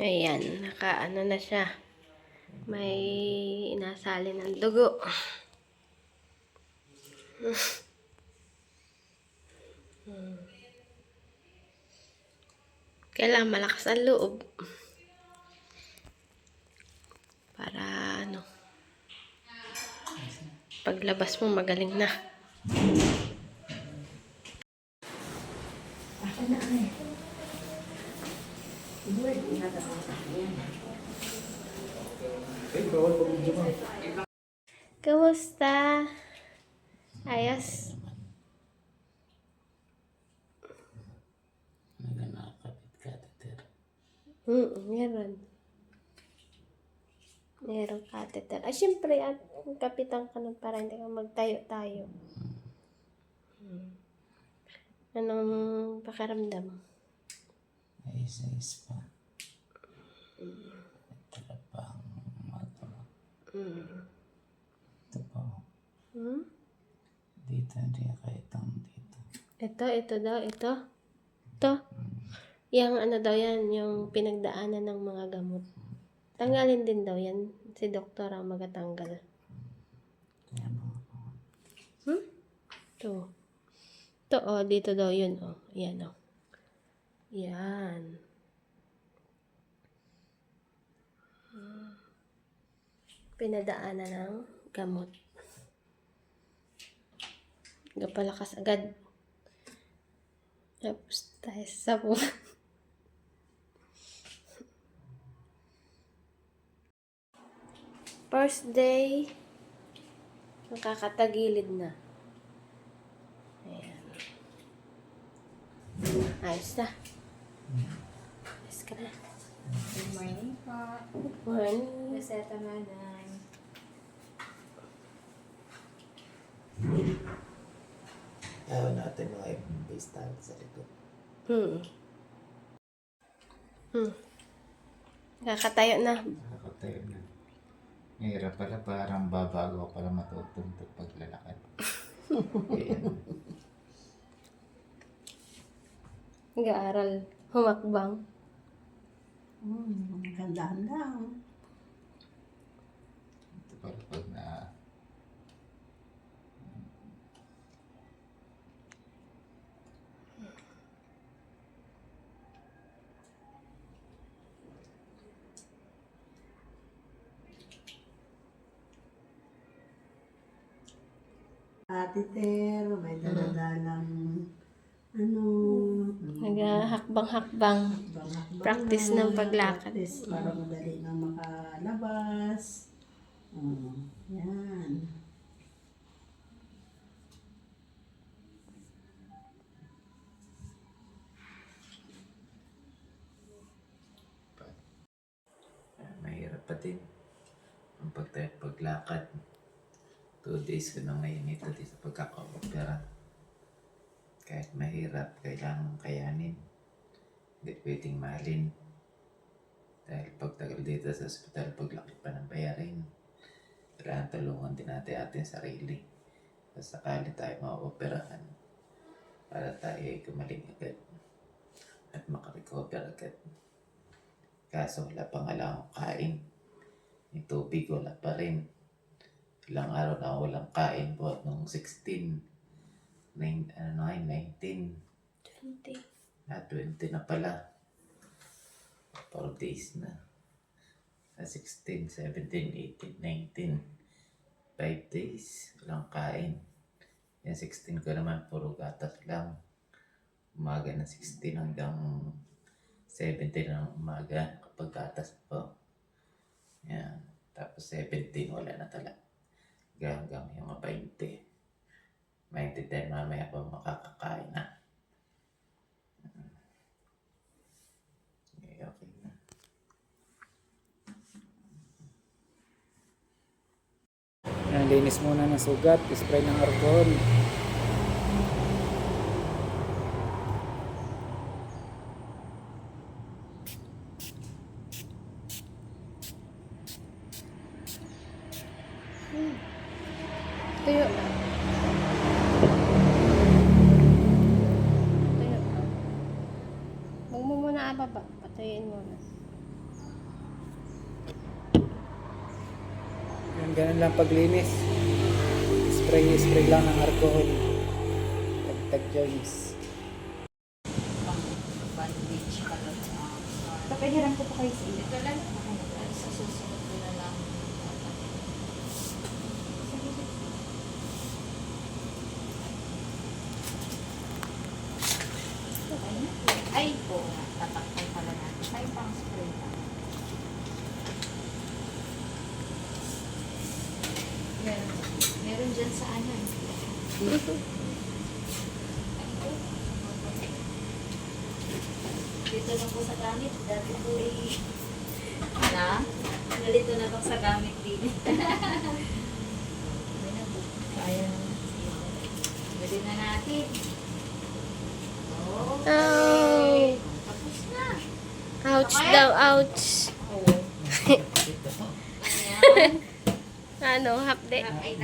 Ayan, naka ano na siya. May inasali ng dugo. Hmm. Kailangan malakas ang loob. Para ano. Paglabas mo magaling na. Eh, bawal pag video ka. Kamusta? Ayos. Naganakapit catheter. Mm, meron. Meron catheter. Ay, syempre, at kapitan ka nun para hindi ka magtayo-tayo. Hmm. Anong pakiramdam? Ayos-ayos pa. Tara pa ang magawa. Mm. Ito pa. oh. Hmm? Dito, hindi kahit ang dito. Ito, ito daw, ito. Ito. Yung ano daw yan, yung pinagdaanan ng mga gamot. Tanggalin din daw yan. Si doktor ang magatanggal. Kaya mga Hmm? Ito. Ito, oh, dito daw yun, oh. Yan, oh. Yan. Pinadaanan ng gamot. Gapalakas agad. Tapos tayo sa po. First day, nakakatagilid na. Ayan. Ayos na. Ayos ka na. Good morning po. Good morning. Reseta madam. Ayaw natin mga ibang-base tayo sa likod. Hmm. Hmm. Nakakatayo na. Nakakatayo na. Mahirap pala, parang babago pala matutunto paglalakad. Nag-aaral. Humakbang. Hmm, gandaan lang. Ito pala pag na... Atiter, may daladalang ano, Nag-hakbang-hakbang. bang- Practice ng paglakad. Practice para madali na makalabas. Oh, yan. Ah, mahirap pa din ang pagtayo at paglakad. Two days ko na ngayon ito di sa pagkakaopera. Kahit mahirap, kailangan kayanin. Hindi pwedeng mahalin. Dahil pagtagal dito sa ospital, paglaki pa ng bayarin. Kailangan tulungan din natin ating sarili. Sa sakali tayo maoperahan para tayo ay gumaling agad at makarecover agad. Kaso wala pa nga lang akong kain. Yung tubig wala pa rin. Ilang araw na ako walang kain po nung 16. Nine, ano na yun, 19. 20. Na 20 na pala. 4 days na. Sa 16, 17, 18, 19. 5 days. Walang kain. Yung 16 ko naman, puro gatas lang. Umaga ng 16 hanggang 17 ng umaga kapag gatas po. Yan. Tapos 17, wala na talaga. Hanggang mga 20. 20 din mamaya pa makakakain na. Okay, okay na. Linis muna ng sugat, spray ng alcohol. Tuyo. Tuyo. Huwag mo muna ababa. Patuyin mo na. Ganun, ganun lang paglinis. Spray, spray lang ng alcohol. Tagtag germs. Pang-bandage ka lang. Papahiram ko pa kayo sa iyo. Ito lang. Sa susunod. Ay, po. Tatakpan pala natin. Ay, pang spray pa. Meron, meron dyan sa ano. Dito na po sa gamit. Dati po ay Na? nalito na lang sa gamit din. Naman. Pwede na natin. Oh, Oh. Ouch daw, ouch. Ano, hapde. Ay.